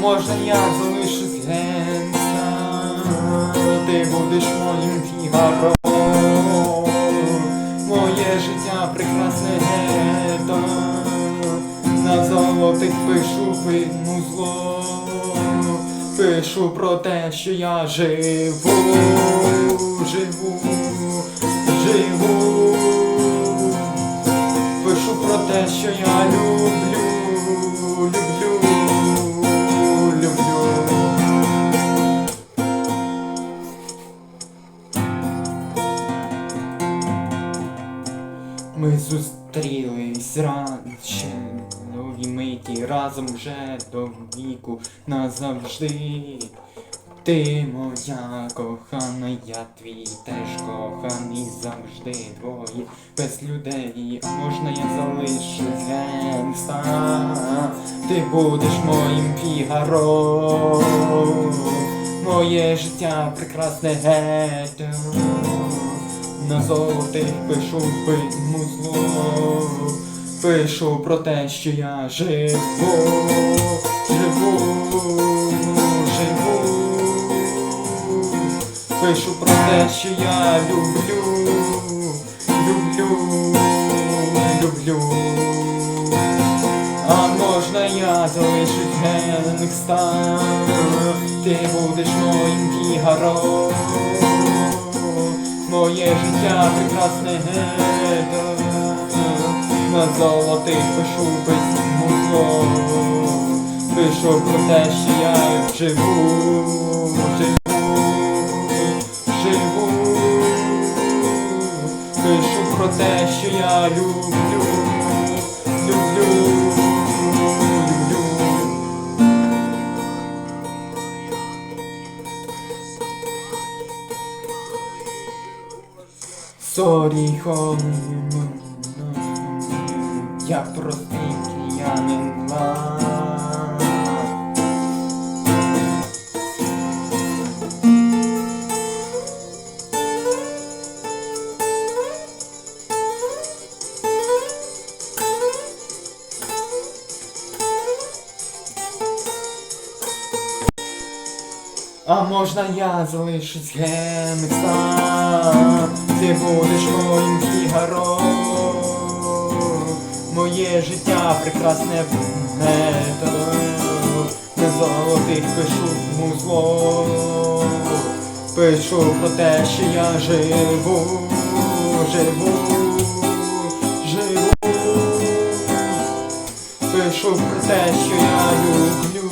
можна я залишусь генста, ти будеш моїм фігаро. Моє життя прекрасне гето, на золотих пишу видну зло, пишу про те, що я живу, живу, живу. Пишу про те, що я люблю, Ми зустрілись раніше нові миті разом вже до віку назавжди. Ти моя кохана, я твій теж коханий завжди двоє без людей. А можна я залишусь генста? Ти будеш моїм фігаро. Моє життя прекрасне гетто. На золотих пишу битму зло. Пишу про те, що я живу, живу, живу. Пишу про те, що я люблю, люблю, люблю. А можна я залишусь генгста, ти будеш моїм фігаро. Моє життя прекрасне гето, на золотих пишу без письмо, пишу про те, що я живу, живу, живу, пишу про те, що я люблю, Сорі, холодно, я простий киянин А можна я залишусь гемста, ти будеш моїм фігаро. Моє життя прекрасне гето, на золотих пишу музло. Пишу про те, що я живу, живу, живу. Пишу про те, що я люблю,